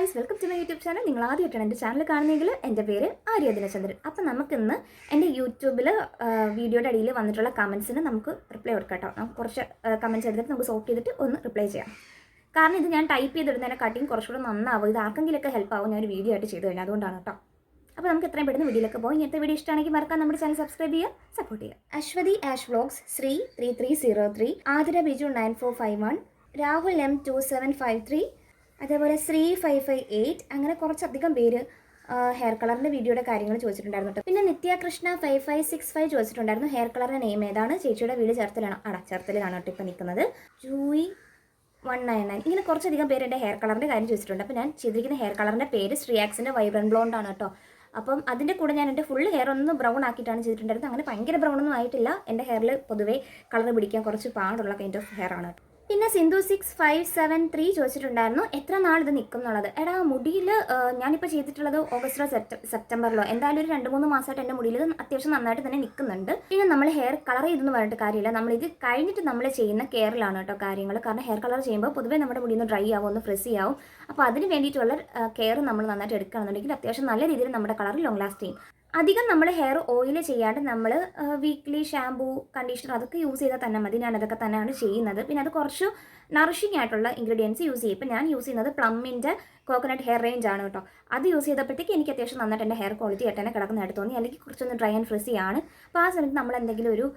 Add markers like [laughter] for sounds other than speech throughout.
Guys welcome to my YouTube channel നിങ്ങൾ ആദ്യമായിട്ടാണ് എന്റെ ചാനൽ കാണുന്നതെങ്കിൽ എന്റെ പേര് ആര്യ ദിനചന്ദ്രൻ. അപ്പം നമുക്കിന്ന് എന്റെ യൂട്യൂബിൽ വീഡിയോയുടെ അടിയിൽ വന്നിട്ടുള്ള കമൻസിന് നമുക്ക് റിപ്ലൈ കൊടുക്കാം കേട്ടോ. കുറച്ച് കമൻസ് എടുത്തിട്ട് നമുക്ക് സോക്ക് ചെയ്തിട്ട് ഒന്ന് റിപ്ലൈ ചെയ്യാം. കാരണം ഇത് ഞാൻ ടൈപ്പ് ചെയ്തിടുന്നതിനെ കാട്ടിയും കുറച്ചുകൂടെ നന്നാവും. ഇത് ആർക്കെങ്കിലൊക്കെ ഹെൽപ്പ് ആവും. ഞാൻ ഒരു വീഡിയോ ആയിട്ട് ചെയ്തു കഴിഞ്ഞാൽ അതുകൊണ്ടാണ് കേട്ടോ. അപ്പോൾ നമുക്ക് എത്രയും പെട്ടെന്ന് വീഡിയോയിലൊക്കെ പോകും. ഇങ്ങനത്തെ വീഡിയോ ഇഷ്ടമാണെങ്കിൽ മറക്കാൻ നമ്മുടെ ചാനൽ സബ്സ്ക്രൈബ് ചെയ്യുക സപ്പോർട്ട് ചെയ്യുക. Aswathi Ash vlogs Sree three three zero three Athira Biju nine four five one Rahul M two seven five three അതേപോലെ ശ്രീ ഫൈവ് ഫൈവ് എയ്റ്റ് അങ്ങനെ കുറച്ചധികം പേര് ഹെയർ കളറിന്റെ വീഡിയോയുടെ കാര്യങ്ങൾ ചോദിച്ചിട്ടുണ്ടായിരുന്നു പിന്നെ Nithya Krishna five five six five ചോദിച്ചിട്ടുണ്ടായിരുന്നു ഹെയർ കളറിന്റെ നെയിം ഏതാണ്? ചേച്ചിയുടെ വീട് ചേർത്തലാണ്. അട ചേർത്തലാണ് കേട്ടോ ഇപ്പോൾ നിൽക്കുന്നത്. Jui one nine nine. ഇങ്ങനെ കുറച്ചധികം പേര് എന്റെ ഹെയർ കളറിന്റെ കാര്യം ചോദിച്ചിട്ടുണ്ട്. അപ്പോൾ ഞാൻ ചെയ്തിരിക്കുന്ന ഹെയർ കളറിന്റെ പേര് ശ്രീയാക്സിന്റെ വൈബ്രൻ ബ്ലോണ്ട് ആണ് കേട്ടോ. അപ്പം അതിന്റെ കൂടെ ഞാൻ എന്റെ ഫുൾ ഹെയർ ഒന്ന് ബ്രൗൺ ആക്കിയിട്ടാണ് ചെയ്തിട്ടുണ്ടായിരുന്നത്. അങ്ങനെ ഭയങ്കര ബ്രൗൺ ഒന്നും ആയിട്ടില്ല. എന്റെ ഹെയറിൽ പൊതുവേ കളർ പിടിക്കാൻ കുറച്ച് പാടുള്ള കൈൻഡ് ഓഫ് ഹെയർ ആണ് പിന്നെ Sindhu six five seven three ചോദിച്ചിട്ടുണ്ടായിരുന്നു. എത്ര നാൾ ഇത് നിൽക്കും എന്നുള്ളത് എടാ മുടിയിൽ ഞാനിപ്പോൾ ചെയ്തിട്ടുള്ളത് ഓഗസ്റ്റിലോ സെപ്റ്റ സെപ്റ്റംബറിലോ. എന്തായാലും ഒരു രണ്ട് മൂന്ന് മാസമായിട്ട് എന്റെ മുടിയിൽ അത്യാവശ്യം നന്നായിട്ട് തന്നെ നിൽക്കുന്നുണ്ട് പിന്നെ നമ്മൾ ഹെയർ കളർ ചെയ്തെന്ന് പറഞ്ഞിട്ട് കാര്യമില്ല. നമ്മൾ ഇത് കഴിഞ്ഞിട്ട് നമ്മൾ ചെയ്യുന്ന കെയറിലാണ് കേട്ടോ കാര്യങ്ങൾ കാരണം ഹെയർ കളർ ചെയ്യുമ്പോൾ പൊതുവേ നമ്മുടെ മുടി ഒന്ന് ഡ്രൈ ആവും ഒന്ന് ഫ്രെസി ആവും. അപ്പോൾ അതിന് വേണ്ടിയിട്ടുള്ള കെയർ നമ്മൾ നന്നായിട്ട് എടുക്കുകയാണെന്നുണ്ടെങ്കിൽ അത്യാവശ്യം നല്ല രീതിയിൽ നമ്മുടെ കളർ ലോങ് ലാസ്റ്റ് ചെയ്യും അധികം നമ്മൾ ഹെയർ ഓയിൽ ചെയ്യാണ്ട് നമ്മൾ വീക്ക്ലി ഷാമ്പൂ കണ്ടീഷണർ അതൊക്കെ യൂസ് ചെയ്താൽ തന്നെ മതി. ഞാൻ അതൊക്കെ തന്നെയാണ് ചെയ്യുന്നത്. പിന്നെ അത് കുറച്ച് നറിഷിംഗ് ആയിട്ടുള്ള ഇൻഗ്രീഡിയൻസ് യൂസ് ചെയ്യും. ഇപ്പം ഞാൻ യൂസ് ചെയ്യുന്നത് പ്ലമ്മിന്റെ കോക്കനട്ട് ഹെയർ റേഞ്ച് ആണ് കേട്ടോ. അത് യൂസ് ചെയ്തപ്പോഴത്തേക്ക് എനിക്ക് അത്യാവശ്യം നന്നായിട്ട് എന്റെ ഹെയർ ക്വാളിറ്റി ആയിട്ട് കിടക്കുന്നതായിട്ട് തോന്നി. അല്ലെങ്കിൽ കുറച്ചൊന്ന് ഡ്രൈ ആൻഡ് ഫ്രിസി ആണ്. അപ്പോൾ ആ സമയത്ത് നമ്മൾ എന്തെങ്കിലും ഒരു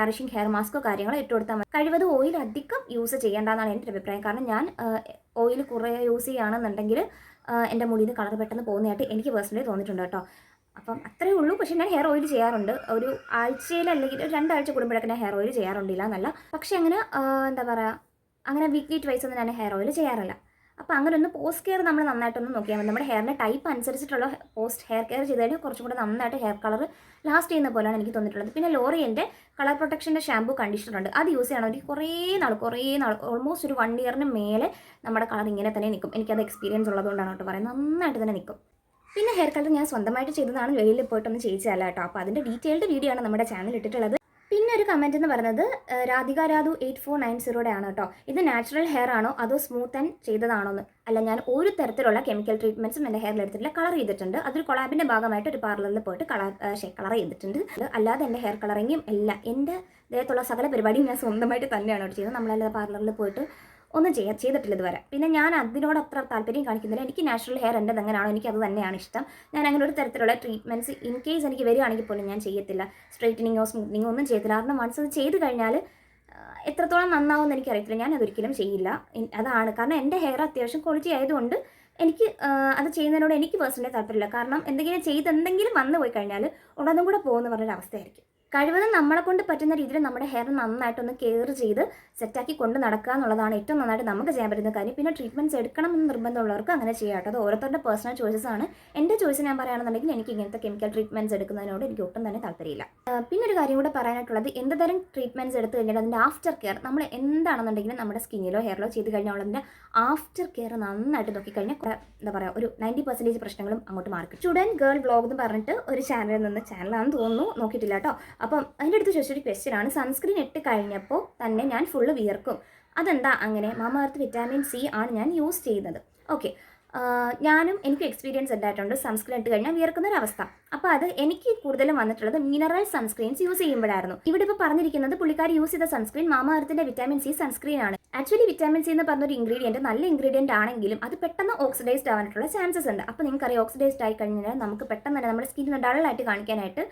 നറിഷിംഗ് ഹെയർ മാസ്കോ കാര്യങ്ങളോ ഇട്ട് കൊടുത്താൽ മതി. കഴിവത് ഓയിൽ അധികം യൂസ് ചെയ്യേണ്ടതെന്നാണ് എന്റെ അഭിപ്രായം. കാരണം ഞാൻ ഓയിൽ കുറേ യൂസ് ചെയ്യുകയാണെന്നുണ്ടെങ്കിൽ എന്റെ മുടിയിൽ നിന്ന് കളർ പെട്ടെന്ന് പോകുന്നതായിട്ട് എനിക്ക് പേഴ്സണലി തോന്നിയിട്ടുണ്ട് കേട്ടോ. അപ്പം അത്രയേ ഉള്ളൂ. പക്ഷേ ഞാൻ ഹെയർ ഓയിൽ ചെയ്യാറുണ്ട്. ഒരു ആഴ്ചയിൽ അല്ലെങ്കിൽ ഒരു രണ്ടാഴ്ച കൂടുമ്പോഴൊക്കെ ഞാൻ ഹെയർ ഓയിൽ ചെയ്യാറുണ്ടില്ല എന്നല്ല. പക്ഷേ അങ്ങനെ എന്താ പറയുക അങ്ങനെ വീക്ക്ലി ട്വൈസ് ഒന്നും ഞാൻ ഹെയർ ഓയിൽ ചെയ്യാറില്ല. അപ്പോൾ അങ്ങനെ ഒന്ന് പോസ്റ്റ് കെയർ നമ്മൾ നന്നായിട്ടൊന്ന് നോക്കിയാൽ മതി. നമ്മുടെ ഹെയറിന്റെ ടൈപ്പ് അനുസരിച്ചിട്ടുള്ള പോസ്റ്റ് ഹെയർ കെയർ ചെയ്ത് കഴിഞ്ഞാൽ കുറച്ചും കൂടെ നന്നായിട്ട് ഹെയർ കളർ ലാസ്റ്റ് ചെയ്യുന്ന പോലെയാണ് എനിക്ക് തോന്നിയിട്ടുള്ളത്. പിന്നെ ലോറിയന്റെ കളർ പ്രൊട്ടക്ഷന്റെ ഷാമ്പൂ കണ്ടീഷണർ ഉണ്ട്. അത് യൂസ് ചെയ്യണമെങ്കിൽ കുറേ നാൾ കുറേ നാൾ ഓൾമോസ്റ്റ് ഒരു വൺ ഇയറിന് മേലെ നമ്മുടെ കളർ ഇങ്ങനെ തന്നെ നിൽക്കും. എനിക്കത് എക്സ്പീരിയൻസ് ഉള്ളതുകൊണ്ടാണ് കേട്ടോ പറയുന്നത്. നന്നായിട്ട് തന്നെ നിൽക്കും. പിന്നെ ഹെയർ കളർ ഞാൻ സ്വന്തമായിട്ട് ചെയ്തതാണ്. വെളിയിൽ പോയിട്ടൊന്നും ചെയ്യിച്ചാൽ കേട്ടോ. അപ്പോൾ അതിന്റെ ഡീറ്റെയിൽഡ് വീഡിയോ ആണ് നമ്മുടെ ചാനൽ ഇട്ടിട്ടുള്ളത്. പിന്നെ ഒരു കമന്റ് എന്ന് പറയുന്നത് Radhika Radhu eight four nine സീറോയുടെ ആണ് കേട്ടോ. ഇത് നാച്ചുറൽ ഹെയർ ആണോ? അതോ സ്മൂത്ത് ആൻഡ് ചെയ്തതാണോ എന്ന്? അല്ല ഞാൻ ഒരു തരത്തിലുള്ള കെമിക്കൽ ട്രീറ്റ്മെന്റ്സും എന്റെ ഹെയറിൽ എടുത്തിട്ടില്ല. കളർ ചെയ്തിട്ടുണ്ട്. അതൊരു കൊളാബിന്റെ ഭാഗമായിട്ട് ഒരു പാർലറിൽ പോയിട്ട് കളർ കളർ ചെയ്തിട്ടുണ്ട്. അല്ലാതെ എന്റെ ഹെയർ കളറിങ്ങും എല്ലാം എന്റെ ദേഹത്തുള്ള സകല പരിപാടിയും ഞാൻ സ്വന്തമായിട്ട് തന്നെയാണ് ചെയ്തത് നമ്മളല്ലാതെ പാർലറിൽ പോയിട്ട് ഒന്നും ചെയ്യാൻ ചെയ്തിട്ടില്ല ഇതുവരെ. പിന്നെ ഞാൻ അതിനോട് അത്ര താല്പര്യം കാണിക്കുന്നില്ല. എനിക്ക് നാച്ചുറൽ ഹെയർ എന്റെ എങ്ങനെയാണോ എനിക്ക് അത് തന്നെയാണ് ഇഷ്ടം. ഞാൻ അങ്ങനെ ഒരു തരത്തിലുള്ള ട്രീറ്റ്മെന്റ്സ് ഇൻ കേസ് എനിക്ക് വരികയാണെങ്കിൽ പോലും ഞാൻ ചെയ്യത്തില്ല. സ്ട്രൈറ്റനിങ്ങോ സ്മൂത്തനിങ്ങോ ഒന്നും ചെയ്യത്തില്ല. കാരണം വൺസ് അത് ചെയ്ത് കഴിഞ്ഞാൽ എത്രത്തോളം നന്നാവുമെന്ന് എനിക്കറിയത്തില്ല. ഞാൻ അതൊരിക്കലും ചെയ്യില്ല. അതാണ്. കാരണം എന്റെ ഹെയർ അത്യാവശ്യം ക്വാളിറ്റി ആയതുകൊണ്ട് എനിക്ക് അത് ചെയ്യുന്നതിനോട് എനിക്ക് പേഴ്സണലി താല്പര്യമില്ല. കാരണം എന്തെങ്കിലും ചെയ്ത് എന്തെങ്കിലും വന്നു പോയി കഴിഞ്ഞാൽ ഉടനും കൂടെ പോകുന്ന പറഞ്ഞൊരു അവസ്ഥയായിരിക്കും കഴിവതും നമ്മളെ കൊണ്ട് പറ്റുന്ന രീതിയിൽ നമ്മുടെ ഹെയർ നന്നായിട്ടൊന്ന് കെയർ ചെയ്ത് സെറ്റാക്കി കൊണ്ട് നടക്കുക എന്നുള്ളതാണ് ഏറ്റവും നന്നായിട്ട് നമുക്ക് ചെയ്യാൻ പറ്റുന്ന കാര്യം. പിന്നെ ട്രീറ്റ്മെന്റ്സ് എടുക്കണം എന്ന് നിർബന്ധമുള്ളവർക്ക് അങ്ങനെ ചെയ്യാട്ടോ അത് ഓരോരുത്തരുടെ പേഴ്സണൽ ചോയ്സസ് ആണ്. എന്റെ ചോയ്സ് ഞാൻ പറയുകയാണെന്നുണ്ടെങ്കിൽ എനിക്ക് ഇങ്ങനത്തെ കെമിക്കൽ ട്രീറ്റ്മെന്റ്സ് എടുക്കുന്നതിനോട് എനിക്ക് ഒട്ടും തന്നെ താല്പര്യമില്ല. പിന്നെ ഒരു കാര്യം കൂടെ പറയാനായിട്ടുള്ളത് എന്ത് തരം ട്രീറ്റ്മെന്റ്സ് എടുത്തു കഴിഞ്ഞാൽ അതിന്റെ ആഫ്റ്റർ കെയർ നമ്മൾ എന്താണെന്നുണ്ടെങ്കിലും നമ്മുടെ സ്കിന്നിലോ ഹെയറിലോ ചെയ്ത് കഴിഞ്ഞാൽ അതിന്റെ ആഫ്റ്റർ കെയർ നന്നായിട്ട് നോക്കിക്കഴിഞ്ഞാൽ എന്താ പറയുക ഒരു നയന്റി പെർസെന്റേജ് പ്രശ്നങ്ങളും അങ്ങോട്ട് മാറി സ്റ്റുഡന്റ് ഗേൾ ബ്ലോഗ് എന്ന് പറഞ്ഞിട്ട് ഒരു ചാനലിൽ നിന്ന് ചാനലാണെന്ന് തോന്നുന്നു. നോക്കിയിട്ടില്ല കേട്ടോ. അപ്പം അതിന്റെ അടുത്ത് ചോദിച്ചൊരു ക്വസ്റ്റ്യൻ ആണ്. സൺസ്ക്രീൻ ഇട്ട് കഴിഞ്ഞപ്പോൾ തന്നെ ഞാൻ ഫുള്ള് വിയർക്കും. അതെന്താ അങ്ങനെ? മാമർത്ത് വിറ്റാമിൻ സി ആണ് ഞാൻ യൂസ് ചെയ്യുന്നത്. ഓക്കെ ഞാനും എനിക്ക് എക്സ്പീരിയൻസ് ഉണ്ടായിട്ടുണ്ട് സൺസ്ക്രീൻ ഇട്ട് കഴിഞ്ഞാൽ വിയർക്കുന്ന ഒരു അവസ്ഥ. അപ്പോൾ അത് എനിക്ക് കൂടുതലും വന്നിട്ടുള്ളത് മിനറൽ സൺസ്ക്രീൻസ് യൂസ് ചെയ്യുമ്പോഴായിരുന്നു. ഇവിടെ ഇപ്പോൾ പറഞ്ഞിരിക്കുന്നത് പുള്ളിക്കാർ യൂസ് ചെയ്ത സൺസ്ക്രീൻ മാമാർത്തിന്റെ വിറ്റാമിൻ സി സൺസ്ക്രീൻ ആണ്. ആക്ച്വലി വിറ്റാമിൻ സി എന്ന് പറഞ്ഞൊരു ഇൻഗ്രീഡിയന്റ് നല്ല ഇൻഗ്രീഡിയന്റ് ആണെങ്കിലും അത് പെട്ടെന്ന് ഓക്സിഡൈസ്ഡ് ആവാനുള്ള ചാൻസസ് ഉണ്ട്. അപ്പോൾ നിങ്ങൾക്കറിയാം ഓക്സിഡൈസ്ഡ് ആയി കഴിഞ്ഞാൽ നമുക്ക് പെട്ടെന്ന് തന്നെ നമ്മുടെ സ്കിന്നിന് ഡള്ളായിട്ട് കാണിക്കാനായിട്ട്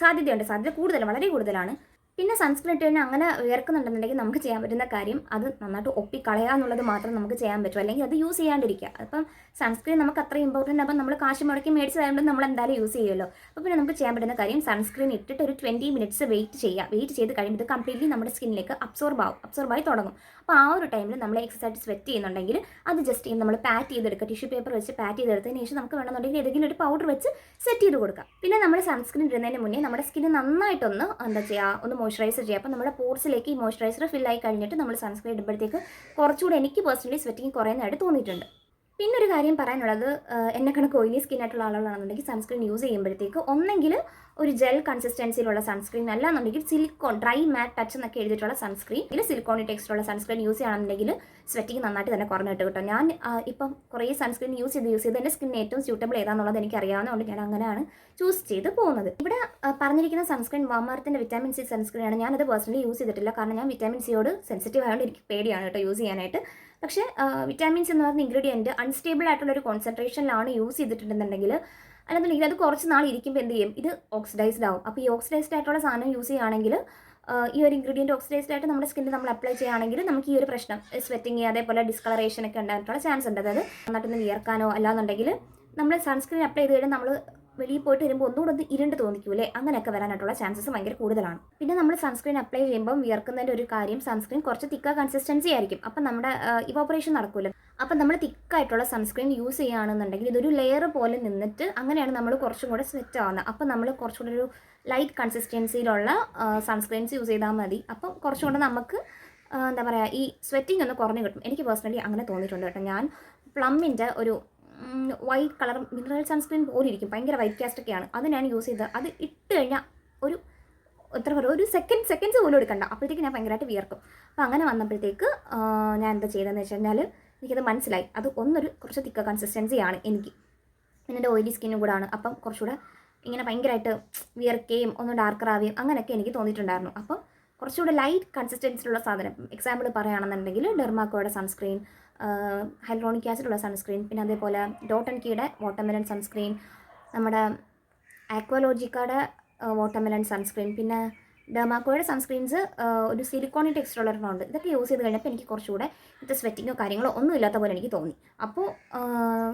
സാധ്യതയുണ്ട്. സാധ്യത കൂടുതൽ വളരെ കൂടുതലാണ്. പിന്നെ സൺസ്ക്രീൻ ഇട്ട് കഴിഞ്ഞാൽ അങ്ങനെ വിയർക്കുന്നുണ്ടെന്നുണ്ടെങ്കിൽ നമുക്ക് ചെയ്യാൻ പറ്റുന്ന കാര്യം അത് നന്നായിട്ട് ഒപ്പിക്കളയുക എന്നുള്ളത് മാത്രം നമുക്ക് ചെയ്യാൻ പറ്റും. അല്ലെങ്കിൽ അത് യൂസ് ചെയ്യാണ്ടിരിക്കുക. അപ്പം സൺസ്ക്രീൻ നമുക്ക് അത്ര ഇമ്പോർട്ടന്റ് അപ്പം നമ്മൾ കാശ് മുടക്കി മേടിച്ചതായതുകൊണ്ട് നമ്മൾ എന്തായാലും യൂസ് ചെയ്യുമല്ലോ. അപ്പോൾ പിന്നെ നമുക്ക് ചെയ്യാൻ പറ്റുന്ന കാര്യം സൺസ്ക്രീൻ ഇട്ടിട്ട് ഒരു ട്വന്റി മിനിറ്റ്സ് വെയിറ്റ് ചെയ്യുക വെയിറ്റ് ചെയ്ത് കഴിയുമ്പോൾ ഇത് കംപ്ലീറ്റ്ലി നമ്മുടെ സ്കിന്നിലേക്ക് അബ്സോർബ് ആവും. അബ്സോർബ് ആയി തുടങ്ങും. അപ്പോൾ ആ ഒരു ടൈമിൽ നമ്മൾ എക്സസൈസ് സ്വെറ്റ് ചെയ്യുന്നുണ്ടെങ്കിൽ അത് ജസ്റ്റ് നമ്മൾ പാറ്റ് ചെയ്തെടുക്കുക. ടിഷ്യൂ പേപ്പർ വെച്ച് പാറ്റ് ചെയ്തെടുത്തതിന് ശേഷം നമുക്ക് വേണമെന്നുണ്ടെങ്കിൽ ഏതെങ്കിലും ഒരു പൗഡർ വെച്ച് സെറ്റ് ചെയ്ത് കൊടുക്കുക പിന്നെ നമ്മൾ സൺസ്ക്രീൻ ഇടുന്നതിന് മുന്നേ നമ്മുടെ സ്കിന്ന് നന്നായിട്ടൊന്ന് എന്താ ചെയ്യുക ഒന്ന് മോയ്സ്ചറൈസർ ചെയ്യുക അപ്പോൾ നമ്മുടെ പോർസിലേക്ക് ഈ മോയ്സ്ചറൈസർ ഫില്ലായി കഴിഞ്ഞിട്ട് നമ്മൾ സൺസ്ക്രീൻ ഇടുമ്പോഴത്തേക്ക് കുറച്ചുകൂടി എനിക്ക് പേഴ്സണലി സ്വെറ്റിങ് കുറയുന്നതായിട്ട് തോന്നിയിട്ടുണ്ട്. പിന്നെ ഒരു കാര്യം പറയാനുള്ളത് എന്നെ കണക്ക് ഓയിലി സ്കിൻ ആയിട്ടുള്ള ആളുകളാണെന്നുണ്ടെങ്കിൽ സൺസ്ക്രീൻ യൂസ് ചെയ്യുമ്പോഴത്തേക്ക് ഒന്നെങ്കിൽ ഒരു ജെൽ കൺസിസ്റ്റൻസിയിലുള്ള സൺസ്ക്രീൻ അല്ല എന്നുണ്ടെങ്കിൽ സിലിക്കോൺ ഡ്രൈ മാറ്റ് ടച്ച് എന്നൊക്കെ എഴുതിയിട്ടുള്ള സൺസ്ക്രീൻ ഇതിൽ സിലിക്കോണി ടെക്സ്റ്റുള്ള സൺസ്ക്രീൻ യൂസ് ചെയ്യുകയാണെന്നുണ്ടെങ്കിൽ സ്വെറ്റിങ് നന്നായിട്ട് തന്നെ കുറഞ്ഞിട്ട് കിട്ടും. ഞാൻ ആഹ് ഇപ്പം കുറേ സൺസ്ക്രീൻ യൂസ് ചെയ്ത് യൂസ് ചെയ്ത് എന്റെ സ്കിന്നിന് ഏറ്റവും സ്യൂട്ടബിൾ ഏതാണെന്നുള്ളത് എനിക്ക് അറിയാവുന്നതുകൊണ്ട് ഞാൻ അങ്ങനെയാണ് ചൂസ് ചെയ്ത് പോകുന്നത്. ഇവിടെ പറഞ്ഞിരിക്കുന്ന സൺസ്ക്രീൻ വാമാർത്തിന്റെ വിറ്റാമിൻ സി സൺസ്ക്രീൻ ആണ്. ഞാനത് പേഴ്സണലി യൂസ് ചെയ്തിട്ടില്ല. കാരണം ഞാൻ വിറ്റാമിൻ സിയോട് സെൻസിറ്റീവ് ആയതുകൊണ്ട് എനിക്ക് പേടിയാണ് കേട്ടോ യൂസ് ചെയ്യാനായിട്ട്. പക്ഷേ വിറ്റാമിൻസ് എന്ന് പറയുന്ന ഇൻഗ്രീഡിയന്റ് അൺസ്റ്റേബിൾ ആയിട്ടുള്ള ഒരു കോൺസെൻട്രേഷനിലാണ് യൂസ് ചെയ്തിട്ടുണ്ടെന്നുണ്ടെങ്കിൽ അല്ലെന്നുണ്ടെങ്കിൽ അത് കുറച്ച് നാൾ ഇരിക്കുമ്പോൾ എന്ത് ചെയ്യും? ഇത് ഓക്സിഡൈസ്ഡ് ആവും. അപ്പോൾ ഈ ഓക്സിഡൈസ്ഡ് ആയിട്ടുള്ള സാധനം യൂസ് ചെയ്യുകയാണെങ്കിൽ ഈ ഒരു ഇൻഗ്രീഡിയന്റ് ഓക്സിഡൈസ്ഡ് ആയിട്ട് നമ്മുടെ സ്കിന്നിൽ നമ്മൾ അപ്ലൈ ചെയ്യുകയാണെങ്കിൽ നമുക്ക് ഈ ഒരു പ്രശ്നം സ്വെറ്റിങ് അതേപോലെ ഡിസ്കളറേഷൻ ഒക്കെ ഉണ്ടായിട്ടുള്ള ചാൻസ് ഉണ്ട്. അതായത് നന്നായിട്ടൊന്ന് വിയർക്കാനോ അല്ലാന്നുണ്ടെങ്കിൽ നമ്മൾ സൺസ്ക്രീൻ അപ്ലൈ ചെയ്ത് കഴിഞ്ഞാൽ നമ്മൾ വെളിയിൽ പോയിട്ട് വരുമ്പോൾ ഒന്നുകൂടെ ഒന്ന് ഇരുണ്ട് തോന്നിക്കൂലേ? അങ്ങനെയൊക്കെ വരാനായിട്ടുള്ള ചാൻസസ് ഭയങ്കര കൂടുതലാണ്. പിന്നെ നമ്മൾ സൺസ്ക്രീൻ അപ്ലൈ ചെയ്യുമ്പോൾ വിയർക്കുന്നതിന്റെ ഒരു കാര്യം സൺസ്ക്രീൻ കുറച്ച് തിക്ക കൺസിസ്റ്റൻസി ആയിരിക്കും. അപ്പം നമ്മുടെ ഇവോപ്പറേഷൻ നടക്കൂല അപ്പം നമ്മൾ തിക്കായിട്ടുള്ള സൺസ്ക്രീൻ യൂസ് ചെയ്യുകയാണെന്നുണ്ടെങ്കിൽ ഇതൊരു ലെയർ പോലെ നിന്നിട്ട് അങ്ങനെയാണ് നമ്മൾ കുറച്ചും കൂടെ സെറ്റ് ആവുന്നത്. അപ്പം നമ്മൾ കുറച്ചും കൂടെ ഒരു ലൈറ്റ് കൺസിസ്റ്റൻസിയിലുള്ള സൺസ്ക്രീൻസ് യൂസ് ചെയ്താൽ മതി. അപ്പം കുറച്ചും നമുക്ക് എന്താ പറയുക ഈ സ്വെറ്റിംഗ് ഒന്ന് കുറഞ്ഞു കിട്ടും. എനിക്ക് പേഴ്സണലി അങ്ങനെ തോന്നിയിട്ടുണ്ട് കേട്ടോ. ഞാൻ പ്ലമ്മിന്റെ ഒരു വൈറ്റ് കളർ മിനറൽ സൺസ്ക്രീൻ പോലെ ഇരിക്കും ഭയങ്കര വൈറ്റ് കാസ്റ്റ് ഒക്കെയാണ്. അത് ഞാൻ യൂസ് ചെയ്തത്. അത് ഇട്ട് കഴിഞ്ഞാൽ ഒരു എത്ര പറയുക ഒരു സെക്കൻഡ് സെക്കൻഡ്സ് പോലും എടുക്കണ്ട. അപ്പോഴത്തേക്ക് ഞാൻ ഭയങ്കരമായിട്ട് വിയർക്കും. അപ്പോൾ അങ്ങനെ വന്നപ്പോഴത്തേക്ക് ഞാൻ എന്താ ചെയ്തതെന്ന് വെച്ച് കഴിഞ്ഞാൽ എനിക്കത് മനസ്സിലായി. അത് ഒന്നൊരു കുറച്ച് തിക്ക കൺസിസ്റ്റൻസിയാണ് എനിക്ക്. പിന്നെ എന്റെ ഓയിലി സ്കിന്നും കൂടെ ആണ് അപ്പം കുറച്ചുകൂടെ ഇങ്ങനെ ഭയങ്കരമായിട്ട് വിയർക്കുകയും ഒന്ന് ഡാർക്കർ ആവുകയും അങ്ങനെയൊക്കെ എനിക്ക് തോന്നിയിട്ടുണ്ടായിരുന്നു. അപ്പം കുറച്ചുകൂടെ ലൈറ്റ് കൺസിസ്റ്റൻസിലുള്ള സാധനം. എക്സാമ്പിൾ പറയുകയാണെന്നുണ്ടെങ്കിൽ ഡെർമാക്കോയുടെ സൺസ്ക്രീൻ ഹൈഡ്രോണിക് ഉള്ള സൺസ്ക്രീൻ പിന്നെ അതേപോലെ ഡോട്ട് ആൻഡ് കീയുടെ വാട്ടർമെലൺ സൺസ്ക്രീൻ നമ്മുടെ ആക്വലോജിക്കയുടെ വാട്ടർമെലൺ സൺസ്ക്രീൻ പിന്നെ ഡെർമാക്കോയുടെ സൺസ്ക്രീൻസ് ഒരു സിലിക്കോണി ടെക്സ്റ്റുള്ള ഒരെണ്ണമുണ്ട് ഇതൊക്കെ യൂസ് ചെയ്ത് കഴിഞ്ഞപ്പോൾ എനിക്ക് കുറച്ചുകൂടെ ഇത്ര സ്വെറ്റിങ്ങോ കാര്യങ്ങളോ ഒന്നും ഇല്ലാത്ത പോലെ എനിക്ക് തോന്നി. അപ്പോൾ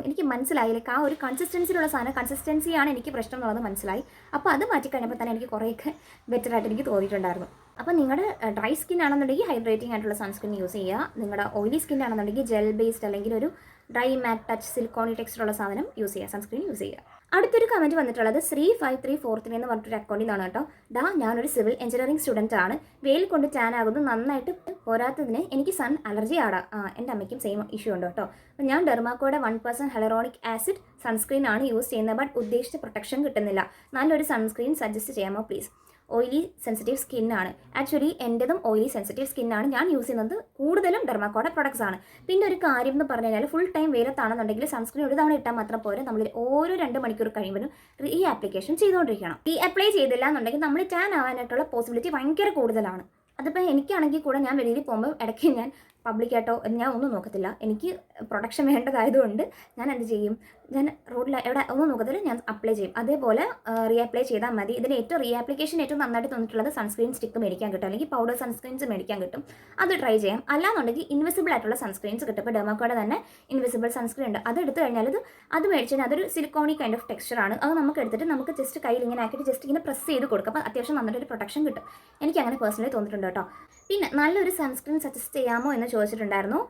എനിക്ക് മനസ്സിലായി. ലൈക്ക് ആ ഒരു കൺസിസ്റ്റൻസിയിലുള്ള സാധനം കൺസിസ്റ്റൻസിയാണ് എനിക്ക് പ്രശ്നം എന്നുള്ളത് മനസ്സിലായി. അപ്പോൾ അത് മാറ്റി മാറ്റിക്കഴിഞ്ഞപ്പോൾ തന്നെ എനിക്ക് കുറേയൊക്കെ ബെറ്റർ ആയിട്ട് എനിക്ക് തോന്നിയിട്ടുണ്ടായിരുന്നു. അപ്പോൾ നിങ്ങളുടെ ഡ്രൈ സ്കിൻ ആണെന്നുണ്ടെങ്കിൽ ഹൈഡ്രേറ്റിംഗ് ആയിട്ടുള്ള സൺസ്ക്രീൻ യൂസ് ചെയ്യുക. നിങ്ങളുടെ ഓയിലി സ്കിൻ ആണെന്നുണ്ടെങ്കിൽ ജെൽ ബേസ്ഡ് അല്ലെങ്കിൽ ഒരു ഡ്രൈ മാറ്റ് ടച്ച് സിലിക്കോണി ടെക്സ്റ്റുള്ള സാധനം യൂസ് ചെയ്യുക സൺസ്ക്രീൻ യൂസ് ചെയ്യുക. അടുത്തൊരു കമന്റ് വന്നിട്ടുള്ളത് Sree five three four three എന്ന് പറഞ്ഞിട്ടൊരു അക്കൗണ്ടിൽ നിന്നാണ് കേട്ടോ. ഡാ ഞാനൊരു സിവിൽ എഞ്ചിനീയറിംഗ് സ്റ്റുഡന്റ് ആണ്. വെയിൽ കൊണ്ട് ടാൻ ആകുന്നു നന്നായിട്ട് പോരാത്തതിന് എനിക്ക് സൺ അലർജി ആടാ. എന്റെ അമ്മയ്ക്കും സെയിം ഇഷ്യൂ ഉണ്ട് കേട്ടോ. അപ്പോൾ ഞാൻ ഡെർമാക്കോയുടെ one percent hyaluronic acid sunscreen ആണ് യൂസ് ചെയ്യുന്നത് ബട്ട് ഉദ്ദേശിച്ച പ്രൊട്ടക്ഷൻ കിട്ടുന്നില്ല. നല്ലൊരു സൺസ്ക്രീൻ സജസ്റ്റ് ചെയ്യാമോ പ്ലീസ് ഓയിലി സെൻസിറ്റീവ് സ്കിന്നാണ് ആക്ച്വലി എന്റെതും ഓയിലി സെൻസിറ്റീവ് സ്കിന്നാണ് ഞാൻ യൂസ് ചെയ്യുന്നത് കൂടുതലും ഡെർമാക്കോഡ പ്രൊഡക്ട്സ് ആണ്. പിന്നെ ഒരു കാര്യം എന്ന് പറഞ്ഞു കഴിഞ്ഞാൽ ഫുൾ ടൈം വെയിലത്താണെന്നുണ്ടെങ്കിൽ സൺസ്ക്രീൻ ഒരു തവണ ഇട്ടാൽ മാത്രം പോരെ. നമ്മൾ ഓരോ രണ്ട് മണിക്കൂർ കഴിയുമ്പോഴും റീ ആപ്ലിക്കേഷൻ ചെയ്തുകൊണ്ടിരിക്കണം. റീ അപ്ലൈ ചെയ്തില്ല എന്നുണ്ടെങ്കിൽ നമ്മൾ ടാൻ ആവാനായിട്ടുള്ള പോസിബിലിറ്റി ഭയങ്കര കൂടുതലാണ്. അതിപ്പോൾ എനിക്കാണെങ്കിൽ കൂടെ ഞാൻ വെളിയിൽ പോകുമ്പോൾ ഇടയ്ക്ക് ഞാൻ പബ്ലിക്കായിട്ടോ ഞാൻ ഒന്നും നോക്കത്തില്ല. എനിക്ക് പ്രൊഡക്ഷൻ വേണ്ടതായതുകൊണ്ട് ഞാൻ എന്ത് ചെയ്യും? ഞാൻ റോഡിൽ എവിടെ ഒന്നും നോക്കത്തില്ല ഞാൻ അപ്ലൈ ചെയ്യും. അതേപോലെ റീഅപ്ലൈ ചെയ്താൽ മതി. ഇതിന് ഏറ്റവും റീ ആപ്ലിക്കേഷൻ ഏറ്റവും നന്നായിട്ട് തോന്നിയിട്ടുള്ളത് സൺസ്ക്രീൻ സ്റ്റിക്ക് മേടിക്കാൻ കിട്ടും. അല്ലെങ്കിൽ പൗഡർ സൺസ്ക്രീൻസ് മേടിക്കാൻ കിട്ടും. അത് ട്രൈ ചെയ്യാം. അല്ലാന്നുണ്ടെങ്കിൽ ഇൻവിസിബിൾ ആയിട്ടുള്ള സൺസ്ക്രീൻസ് കിട്ടും. ഇപ്പോൾ ഡെമോക്കോടെ തന്നെ ഇൻവിസിബിൾ സൺസ്ക്രീൻ ഉണ്ട്. അത് എടുത്തു കഴിഞ്ഞാൽ ഇത് അത് മേടിച്ചു കഴിഞ്ഞാൽ അതൊരു സിലിക്കോണി കൈൻഡ് ഓഫ് ടെക്സ്ചർ ആണ്. അത് നമുക്ക് എടുത്തിട്ട് നമുക്ക് ജസ്റ്റ് കയ്യിൽ ഇങ്ങനെ ആക്കിയിട്ട് ജസ്റ്റ് ഇങ്ങനെ പ്രസ് ചെയ്ത് കൊടുക്കും. അപ്പോൾ അത്യാവശ്യം നന്നായിട്ടൊരു പ്രൊട്ടക്ഷൻ കിട്ടും. എനിക്ക് അങ്ങനെ പേഴ്സണലി തോന്നിയിട്ടുണ്ട് കേട്ടോ. പിന്നെ നല്ലൊരു സൺസ്ക്രീൻ സജസ്റ്റ് ചെയ്യാമോ എന്ന് ചോദിച്ചിട്ടുണ്ടായിരുന്നു.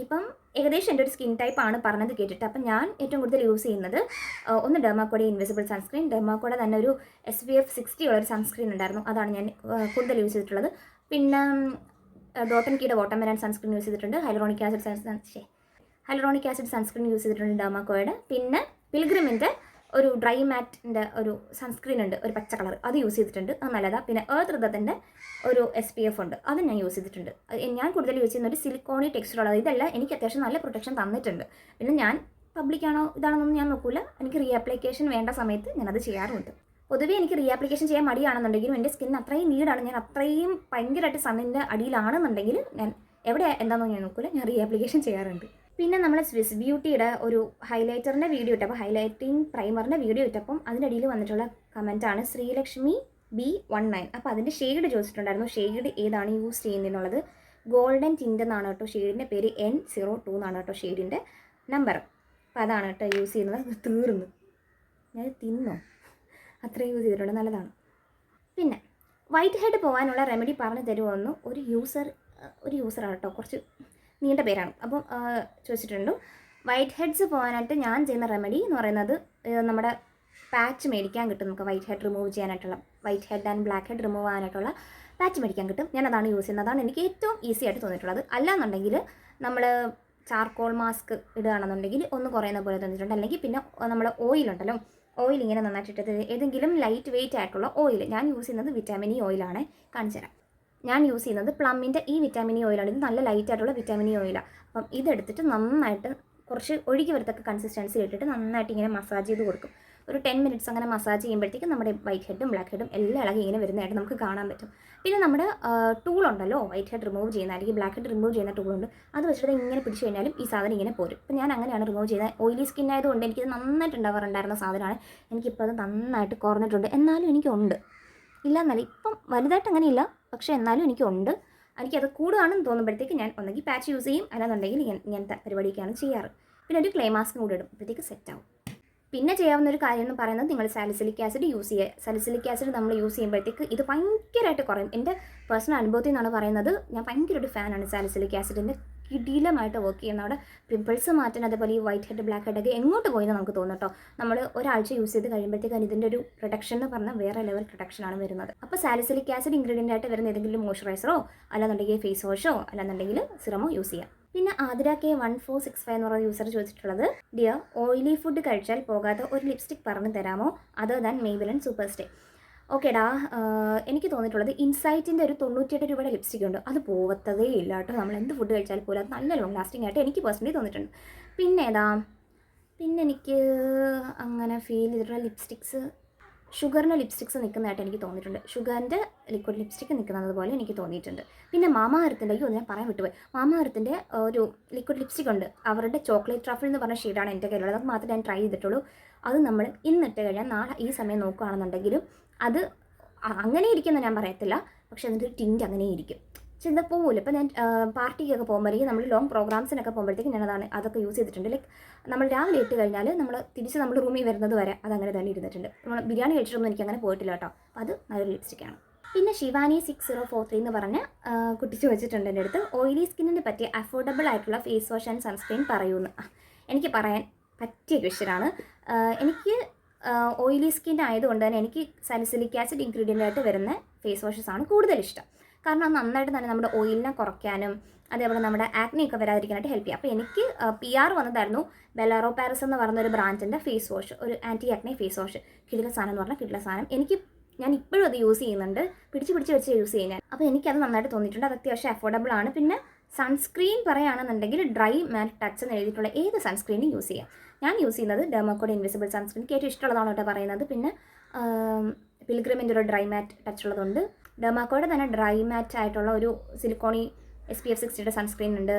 ഇപ്പം ഏകദേശം എന്റെ ഒരു സ്കിൻ ടൈപ്പ് ആണ് പറഞ്ഞത് കേട്ടിട്ട് അപ്പം ഞാൻ ഏറ്റവും കൂടുതൽ യൂസ് ചെയ്യുന്നത് ഒന്ന് ഡെർമാക്കോടെ ഇൻവിസിബിൾ സൺസ്ക്രീൻ ഡെർമാക്കോടെ തന്നെ ഒരു എസ് വി എഫ് സിക്സ്റ്റി ഉള്ള ഒരു സൺസ്ക്രീൻ ഉണ്ടായിരുന്നു. അതാണ് ഞാൻ കൂടുതൽ യൂസ് ചെയ്തിട്ടുള്ളത്. പിന്നെ ഡോട്ടൻ കീയുടെ വാട്ടർമെലൻ സൺസ്ക്രീൻ യൂസ് ചെയ്തിട്ടുണ്ട്. Hyaluronic acid sunscreen hyaluronic acid sunscreen use ചെയ്തിട്ടുണ്ട് ഡെർമാക്കോയുടെ പിന്നെ പിൽഗ്രിമിന്റെ ഒരു ഡ്രൈ മാറ്റിന്റെ ഒരു സൺസ്ക്രീൻ ഉണ്ട് ഒരു പച്ച കളർ അത് യൂസ് ചെയ്തിട്ടുണ്ട്. അത് നല്ലതാണ് പിന്നെ ഏർത്ത് ഋതത്തിന്റെ ഒരു എസ് പി എഫ് ഉണ്ട്. അത് ഞാൻ യൂസ് ചെയ്തിട്ടുണ്ട്. ഞാൻ കൂടുതൽ യൂസ് ചെയ്യുന്ന ഒരു സിലിക്കോണി ടെക്സ്ചറുള്ളത് ഇതല്ല എനിക്ക് അത്യാവശ്യം നല്ല പ്രൊട്ടക്ഷൻ തന്നിട്ടുണ്ട്. പിന്നെ ഞാൻ പബ്ലിക്കാണോ ഇതാണെന്നൊന്നും ഞാൻ നോക്കൂല. എനിക്ക് റീഅപ്ലിക്കേഷൻ വേണ്ട സമയത്ത് ഞാനത് ചെയ്യാറുണ്ട് പൊതുവേ എനിക്ക് റീഅപ്ലിക്കേഷൻ ചെയ്യാൻ മടിയാണെന്നുണ്ടെങ്കിലും എന്റെ സ്കിൻ അത്രയും നീഡാണ് ഞാൻ അത്രയും ഭയങ്കരമായിട്ട് സണ്ണിന്റെ അടിയിലാണെന്നുണ്ടെങ്കിൽ ഞാൻ എവിടെ എന്താണെന്ന് ഞാൻ നോക്കില്ല ഞാൻ റീഅപ്ലിക്കേഷൻ ചെയ്യാറുണ്ട്. പിന്നെ നമ്മൾ സ്വിസ് ബ്യൂട്ടിയുടെ ഒരു ഹൈലൈറ്ററിന്റെ വീഡിയോ ഇട്ടപ്പോൾ ഹൈലൈറ്റിംഗ് പ്രൈമറിന്റെ വീഡിയോ ഇട്ടപ്പം അതിന്റെ അടിയിൽ വന്നിട്ടുള്ള കമന്റാണ് ശ്രീലക്ഷ്മി ബി വൺ നയൻ അപ്പോൾ അതിന്റെ ഷെയ്ഡ് ചോദിച്ചിട്ടുണ്ടായിരുന്നു. ഷെയ്ഡ് ഏതാണ് യൂസ് ചെയ്യുന്നതെന്നുള്ളത്. ഗോൾഡൻ ടിന്റ് എന്നാണ് കേട്ടോ ഷെയ്ഡിന്റെ പേര്. എൻ സീറോ ടു എന്നാണ് കേട്ടോ ഷെയ്ഡിന്റെ നമ്പർ അപ്പോൾ അതാണ് കേട്ടോ യൂസ് ചെയ്യുന്നത്. തീർന്നു. ഞാൻ തിന്നോ? അത്രയും യൂസ് ചെയ്തിട്ടുണ്ട്. നല്ലതാണ്. പിന്നെ വൈറ്റ് ഹെഡ് പോകാനുള്ള റെമഡി പറഞ്ഞു തരുമോയെന്ന് ഒരു യൂസർ ഒരു യൂസറാണ് കേട്ടോ. കുറച്ച് നീണ്ട പേരാണ്. അപ്പം ചോദിച്ചിട്ടുണ്ട്. വൈറ്റ് ഹെഡ്സ് പോകാനായിട്ട് ഞാൻ ചെയ്യുന്ന റെമഡി എന്ന് പറയുന്നത് നമ്മുടെ പാച്ച് മേടിക്കാൻ കിട്ടും. നമുക്ക് വൈറ്റ് ഹെഡ് റിമൂവ് ചെയ്യാനായിട്ടുള്ള white head and black head remove ചെയ്യാനായിട്ടുള്ള പാച്ച് മേടിക്കാൻ കിട്ടും. ഞാൻ അതാണ് യൂസ് ചെയ്യുന്നത്. അതാണ് എനിക്ക് ഏറ്റവും ഈസി ആയിട്ട് തോന്നിയിട്ടുള്ളത്. അല്ലാന്നുണ്ടെങ്കിൽ നമ്മൾ ചാർക്കോൾ മാസ്ക് ഇടുകയാണെന്നുണ്ടെങ്കിൽ ഒന്ന് കുറയുന്ന പോലെ തോന്നിയിട്ടുണ്ട്. അല്ലെങ്കിൽ പിന്നെ നമ്മൾ ഓയിലുണ്ടല്ലോ ഓയിൽ ഇങ്ങനെ നന്നായിട്ട് ഇട്ടത് ഏതെങ്കിലും ലൈറ്റ് വെയിറ്റ് ആയിട്ടുള്ള ഓയിൽ ഞാൻ യൂസ് ചെയ്യുന്നത് വിറ്റാമിൻ ഇ ഓയിലാണ് കാണിച്ചു തരാം. ഞാൻ യൂസ് ചെയ്യുന്നത് പ്ലമ്മിന്റെ ഈ വിറ്റാമിൻ ഇ ഓയിലാണ് ഇത് നല്ല ലൈറ്റ് ആയിട്ടുള്ള വിറ്റാമിൻ ഇ ഓയിലാണ് അപ്പം ഇതെടുത്തിട്ട് നന്നായിട്ട് കുറച്ച് ഒഴുകി വരത്തക്ക കൺസിസ്റ്റൻസി ഇട്ടിട്ട് നന്നായിട്ട് ഇങ്ങനെ മസാജ് ചെയ്ത് കൊടുക്കും. ഒരു ടെൻ മിനിറ്റ്സ് അങ്ങനെ മസാജ് ചെയ്യുമ്പോഴത്തേക്കും നമ്മുടെ വൈറ്റ് ഹെഡും ബ്ലാക്ക് ഹെഡും എല്ലാ ഇളകി ഇങ്ങനെ വരുന്നതായിട്ട് നമുക്ക് കാണാൻ പറ്റും. പിന്നെ നമ്മുടെ ടൂൾ ഉണ്ടല്ലോ വൈറ്റ് ഹെഡ് റിമൂവ് ചെയ്യുന്ന അല്ലെങ്കിൽ ബ്ലാക്ക് ഹെഡ് റിമൂവ് ചെയ്യുന്ന ടൂൾ ഉണ്ട്. അത് വെച്ചിട്ട് ഇങ്ങനെ പിടിച്ചു കഴിഞ്ഞാലും ഈ സാധനം ഇങ്ങനെ പോരും. ഇപ്പം ഞാൻ അങ്ങനെയാണ് റിമൂവ് ചെയ്യുന്നത് ഓയിലി സ്കിൻ ആയതുകൊണ്ട് എനിക്കിത് നന്നായിട്ട് ഉണ്ടാവാറുണ്ടായിരുന്ന സാധനമാണ്. എനിക്കിപ്പോൾ അത് നന്നായിട്ട് കുറഞ്ഞിട്ടുണ്ട് എന്നാലും എനിക്കുണ്ട്. ഇല്ല എന്നല്ല ഇപ്പം വലുതായിട്ട് അങ്ങനെയില്ല. പക്ഷേ എന്നാലും എനിക്കുണ്ട്. എനിക്കത് കൂടുകയാണെന്ന് തോന്നുമ്പോഴത്തേക്ക് ഞാൻ ഒന്നെങ്കിൽ പാച്ച് യൂസ് ചെയ്യും. അല്ലാന്നുണ്ടെങ്കിൽ ഞാൻ ഇങ്ങനത്തെ പരിപാടിയൊക്കെയാണ് ചെയ്യാറ്. പിന്നെ ഒരു ക്ലേ മാസ്ക് കൂടി ഇടും. അപ്പോഴത്തേക്ക് സെറ്റ് ആവും. പിന്നെ ചെയ്യാവുന്ന ഒരു കാര്യം എന്ന് പറയുന്നത് നിങ്ങൾ സാലിസിലിക് ആസിഡ് യൂസ് ചെയ്യുക സാലിസിലിക് ആസിഡ് നമ്മൾ യൂസ് ചെയ്യുമ്പോഴത്തേക്ക് ഇത് ഭയങ്കരമായിട്ട് കുറയും. എന്റെ പേഴ്സണൽ അനുഭവത്തിൽ നിന്നാണ് പറയുന്നത്. ഞാൻ ഭയങ്കര ഒരു ഫാനാണ് സാലിസിലിക് ആസിഡിന്റെ കിടിലമായിട്ട് വർക്ക് ചെയ്യുന്ന അവിടെ പിമ്പിൾസ് മാറ്റാൻ അതേപോലെ ഈ വൈറ്റ് ഹെഡ് ബ്ലാക്ക് ഹെഡ് ഒക്കെ എങ്ങോട്ട് പോയെന്ന് നമുക്ക് തോന്നും കേട്ടോ നമ്മൾ ഒരാഴ്ച യൂസ് ചെയ്ത് കഴിയുമ്പോഴത്തേക്കും ഇതിന്റെ ഒരു പ്രൊട്ടക്ഷൻ എന്ന് പറഞ്ഞാൽ വേറെ ലെവൽ പ്രൊഡക്ഷൻ ആണ് വരുന്നത്. അപ്പോൾ സാലിസിലിക് ആസിഡ് ഇൻഗ്രീഡിയന്റ് ആയിട്ട് വരുന്ന ഏതെങ്കിലും മോയ്സ്ചറൈസറോ അല്ലാന്നുണ്ടെങ്കിൽ ഫേസ് വാഷോ അല്ലാന്നുണ്ടെങ്കിൽ സിറമോ യൂസ് ചെയ്യാം. പിന്നെ Athira K one four six five എന്ന് പറയുന്ന യൂസർ ചോദിച്ചിട്ടുള്ളത് ഡിയർ ഓയിലി ഫുഡ് കഴിച്ചാൽ പോകാത്ത ഒരു ലിപ്സ്റ്റിക് പറഞ്ഞു തരാമോ? Other than Maybelline super stay ഓക്കേടാ. എനിക്ക് തോന്നിയിട്ടുള്ളത് ഇൻസൈറ്റിന്റെ ഒരു തൊണ്ണൂറ്റിയെട്ട് രൂപയുടെ ലിപ്സ്റ്റിക് ഉണ്ട്. അത് പോവത്തതേ ഇല്ല കേട്ടോ. നമ്മൾ എന്ത് ഫുഡ് കഴിച്ചാൽ പോലും അത് നല്ല ലോങ് ലാസ്റ്റിംഗ് ആയിട്ട് എനിക്ക് പേഴ്സണലി തോന്നിയിട്ടുണ്ട്. പിന്നെ ഏതാ? പിന്നെ എനിക്ക് അങ്ങനെ ഫീൽ ചെയ്തിട്ടുള്ള ലിപ്സ്റ്റിക്സ് ഷുഗറിന്റെ ലിപ്സ്റ്റിക്സ് നിൽക്കുന്നതായിട്ട് എനിക്ക് തോന്നിയിട്ടുണ്ട്. ഷുഗറിന്റെ ലിക്വിഡ് ലിപ്സ്റ്റിക് നിൽക്കുന്നത് പോലെ എനിക്ക് തോന്നിയിട്ടുണ്ട്. പിന്നെ മാമാഹരത്തിന്റെ അയ്യോ ഞാൻ പറയാൻ വിട്ടുപോയി. മാമാഹരത്തിന്റെ ഒരു ലിക്വിഡ് ലിപ്സ്റ്റിക് ഉണ്ട്. അവരുടെ ചോക്ലേറ്റ് ട്രഫിൾ എന്ന് പറഞ്ഞ ഷെയ്ഡാണ് എന്റെ കയ്യിലുള്ളത്. അത് മാത്രമേ ഞാൻ ട്രൈ ചെയ്തിട്ടുള്ളൂ. അത് നമ്മൾ ഇന്നിട്ട് കഴിഞ്ഞാൽ നാളെ ഈ സമയം നോക്കുകയാണെന്നുണ്ടെങ്കിലും അത് അങ്ങനെ ഇരിക്കുന്ന ഞാൻ പറയത്തില്ല. പക്ഷെ അതിന്റെ ഒരു ടിന്റ് അങ്ങനെ ഇരിക്കും. പക്ഷെ എന്താ പോകില്ല ഇപ്പം ഞാൻ പാർട്ടിക്കൊക്കെ പോകുമ്പോഴേക്കും നമ്മൾ ലോങ് പ്രോഗ്രാംസിനൊക്കെ പോകുമ്പോഴത്തേക്കും ഞാൻ അതാണ് അതൊക്കെ യൂസ് ചെയ്തിട്ടുണ്ട്. ലൈക്ക് നമ്മൾ രാവിലെ ഇട്ട് കഴിഞ്ഞാൽ നമ്മൾ തിരിച്ച് നമ്മൾ റൂമിൽ വരുന്നത് വരെ അതങ്ങനെ തന്നെ ഇരുന്നിട്ടുണ്ട്. നമ്മൾ ബിരിയാണി കഴിച്ചിട്ടൊന്നും എനിക്ക് അങ്ങനെ പോയിട്ടില്ല കേട്ടോ. അപ്പോൾ അത് നല്ലൊരു ലിപ്സ്റ്റിക്കാണ് പിന്നെ Shivani six zero four three എന്ന് പറഞ്ഞ കുട്ടി ചോദിച്ചിട്ടുണ്ട് എന്റെ അടുത്ത്. ഓയിലി സ്കിന്നിന് പറ്റിയ അഫോർഡബിൾ ആയിട്ടുള്ള ഫേസ് വാഷ് ആൻഡ് സൺസ്ക്രീൻ പറയൂന്ന്. എനിക്ക് പറയാൻ പറ്റിയ ക്വസ്റ്റ്യനാണ് എനിക്ക് ഓയിലി സ്കിൻ ആയതുകൊണ്ട് തന്നെ എനിക്ക് സലിസിലിക് ആസിഡ് ഇൻഗ്രീഡിയന്റ് ആയിട്ട് വരുന്ന ഫേസ് വാഷസ് ആണ് കൂടുതൽ ഇഷ്ടം. കാരണം അത് നന്നായിട്ട് തന്നെ നമ്മുടെ ഓയിലിനെ കുറയ്ക്കാനും അതേപോലെ നമ്മുടെ ആക്നി ഒക്കെ വരാതിരിക്കാനായിട്ട് ഹെൽപ്പ് ചെയ്യും. അപ്പോൾ എനിക്ക് പി ആർ വന്നതായിരുന്നു ബെലാറോ പാരസ് എന്ന് പറയുന്ന ഒരു ബ്രാൻഡിന്റെ ഫേസ് വാഷ് ഒരു ആന്റി ആക്നി ഫേസ് വാഷ് കിടില സാധനം എന്ന് പറഞ്ഞാൽ കിടില സാധനം. എനിക്ക് ഞാൻ ഇപ്പോഴും അത് യൂസ് ചെയ്യുന്നുണ്ട്. പിടിച്ച് പിടിച്ച് വെച്ച് യൂസ് ചെയ്യുന്നത് അപ്പോൾ എനിക്കത് നന്നായിട്ട് തോന്നിയിട്ടുണ്ട്. അത് അത്യാവശ്യം അഫോർഡബിൾ ആണ്. പിന്നെ സൺസ്ക്രീൻ പറയുകയാണെന്നുണ്ടെങ്കിൽ ഡ്രൈ മാറ്റ് ടച്ച് എന്ന് എഴുതിയിട്ടുള്ള ഏത് സൺസ്ക്രീനും യൂസ് ചെയ്യാം. ഞാൻ യൂസ് ചെയ്യുന്നത് ഡെമോക്കോഡ് ഇൻവിസിബിൾ സൺസ്ക്രീൻ ഏറ്റവും ഇഷ്ടമുള്ളതാണ് കേട്ടോ പറയുന്നത്. പിന്നെ പിൽഗ്രിമിന്റെ ഒരു ഡ്രൈ മാറ്റ് ടച്ച് ഉള്ളതുണ്ട്. ഡെമാക്കോയുടെ തന്നെ ഡ്രൈ മാറ്റ് ആയിട്ടുള്ള ഒരു സിലിക്കോണി എസ് പി എഫ് സിക്സ്റ്റിയുടെ സൺസ്ക്രീൻ ഉണ്ട്.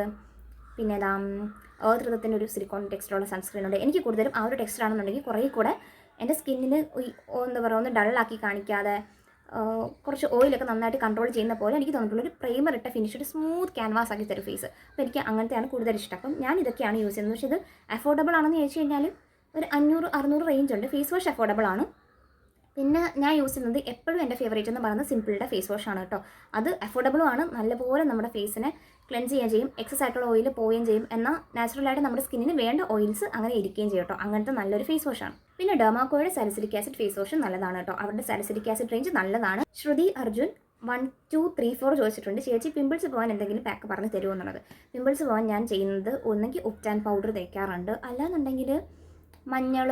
പിന്നെ ഏതാ ഏതൃതത്തിന്റെ ഒരു സിലിക്കോൺ ടെക്സ്റ്റുള്ള സൺസ്ക്രീൻ ഉണ്ട്. എനിക്ക് കൂടുതലും ആ ഒരു ടെക്സ്റ്റർ ആണെന്നുണ്ടെങ്കിൽ കുറേ കൂടെ എന്റെ സ്കിന്നിന് എന്താ പറയുക ഒന്ന് ഡള്ളാക്കി കാണിക്കാതെ കുറച്ച് ഓയിലൊക്കെ നന്നായിട്ട് കൺട്രോൾ ചെയ്യുന്ന പോലെ എനിക്ക് തോന്നിയിട്ടുള്ള ഒരു പ്രൈമർ ഇട്ട ഫിനിഷ് ഒരു സ്മൂത്ത് ക്യാൻവാസ് ആക്കി തരും ഫേസ് അപ്പോൾ എനിക്ക് അങ്ങനത്തെയാണ് കൂടുതൽ ഇഷ്ടം. അപ്പം ഞാൻ ഇതൊക്കെയാണ് യൂസ് ചെയ്യുന്നത്. പക്ഷേ ഇത് അഫോർഡബിൾ ആണെന്ന് ചോദിച്ചു കഴിഞ്ഞാൽ ഒരു അഞ്ഞൂറ് അറുന്നൂറ് റേഞ്ച് ഉണ്ട്. ഫേസ് വാഷ് അഫോർഡബിൾ ആണ്. പിന്നെ ഞാൻ യൂസ് ചെയ്യുന്നത് എപ്പോഴും എന്റെ ഫേവറേറ്റ് എന്ന് പറയുന്നത് സിമ്പിളുടെ ഫേസ് വാഷ് ആണ് കേട്ടോ. അത് അഫോർഡബിളും ആണ്. നല്ലപോലെ നമ്മുടെ ഫേസിനെ ക്ലെൻസ് ചെയ്യുകയും ചെയ്യും. എക്സസ് ആയിട്ടുള്ള ഓയിൽ പോവുകയും ചെയ്യും. എന്നാൽ നാച്ചുറലായിട്ട് നമ്മുടെ സ്കിന്നിന് വേണ്ട ഓയിൽസ് അങ്ങനെ ഇരിക്കുകയും ചെയ്യും കേട്ടോ. അങ്ങനത്തെ നല്ലൊരു ഫേസ് വാഷ് ആണ്. പിന്നെ ഡെർമാക്കോയുടെ സാലിസിലിക് ആസിഡ് ഫേസ് വാഷ് നല്ലതാണ് കേട്ടോ. അവരുടെ സാലിസിലിക് ആസിഡ് റേഞ്ച് നല്ലതാണ്. Shruthi Arjun one two three four ചോദിച്ചിട്ടുണ്ട്. ചേച്ചി പിമ്പിൾസ് പോകാൻ എന്തെങ്കിലും പാക്ക് പറഞ്ഞ് തരുമോ എന്നുള്ളത്? പിമ്പിൾസ് പോകാൻ ഞാൻ ചെയ്യുന്നത് ഒന്നെങ്കിൽ ഉപ്റ്റാൻ പൗഡർ തേക്കാറുണ്ട്. അല്ലാന്നുണ്ടെങ്കിൽ മഞ്ഞൾ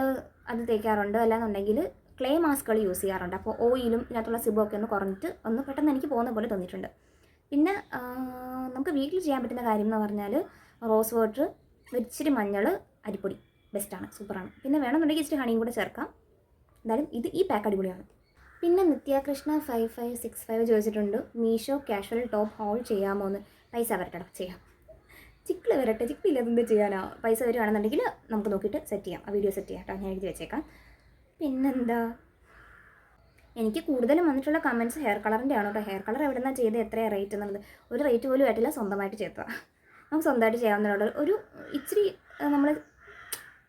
അത് തേക്കാറുണ്ട്. അല്ലാന്നുണ്ടെങ്കിൽ ക്ലേ മാസ്കുകൾ യൂസ് ചെയ്യാറുണ്ട്. അപ്പോൾ ഓയിലും ഇതിനകത്തുള്ള സിബൊക്കെ ഒന്ന് കുറഞ്ഞിട്ട് ഒന്ന് പെട്ടെന്ന് എനിക്ക് പോകുന്ന പോലെ തോന്നിയിട്ടുണ്ട്. പിന്നെ നമുക്ക് വീട്ടിൽ ചെയ്യാൻ പറ്റുന്ന കാര്യം എന്ന് പറഞ്ഞാൽ റോസ് വാട്ടർ ഇച്ചിരി മഞ്ഞൾ അരിപ്പൊടി. ബെസ്റ്റാണ് സൂപ്പറാണ് പിന്നെ വേണമെന്നുണ്ടെങ്കിൽ ഇച്ചിരി ഹണിയും കൂടെ ചേർക്കാം. എന്തായാലും ഇത് ഈ പാക്ക് അടിപൊളിയാണ്. പിന്നെ Nithya Krishna five five six five ചോദിച്ചിട്ടുണ്ട്. മീഷോ കാഷ്വൽ ടോപ്പ് ഹോൾ ചെയ്യാമോ എന്ന്. പൈസ വരട്ടെടാ. ചെയ്യാം. ചിക്കിൾ വരട്ടെ. ചിക്കിളില്ല എന്ത് ചെയ്യാനോ? പൈസ വരുവാണെന്നുണ്ടെങ്കിൽ നമുക്ക് നോക്കിയിട്ട് സെറ്റ് ചെയ്യാം. ആ വീഡിയോ സെറ്റ് ചെയ്യാം. കേട്ടോ. ഞാൻ എഴുതി വെച്ചേക്കാം. പിന്നെന്താ? എനിക്ക് കൂടുതലും വന്നിട്ടുള്ള കമന്റ്സ് ഹെയർ കളറിന്റെ ആണ് കേട്ടോ ഹെയർ കളർ എവിടെ നിന്നാണ് ചെയ്ത്? എത്രയാണ് റേറ്റ് എന്നുള്ളത്. ഒരു റേറ്റ് പോലും ആയിട്ടില്ല. സ്വന്തമായിട്ട് ചെയ്തതാണ് നമുക്ക് സ്വന്തമായിട്ട് ചെയ്യാവുന്നതിനോട് ഒരു ഇച്ചിരി നമ്മൾ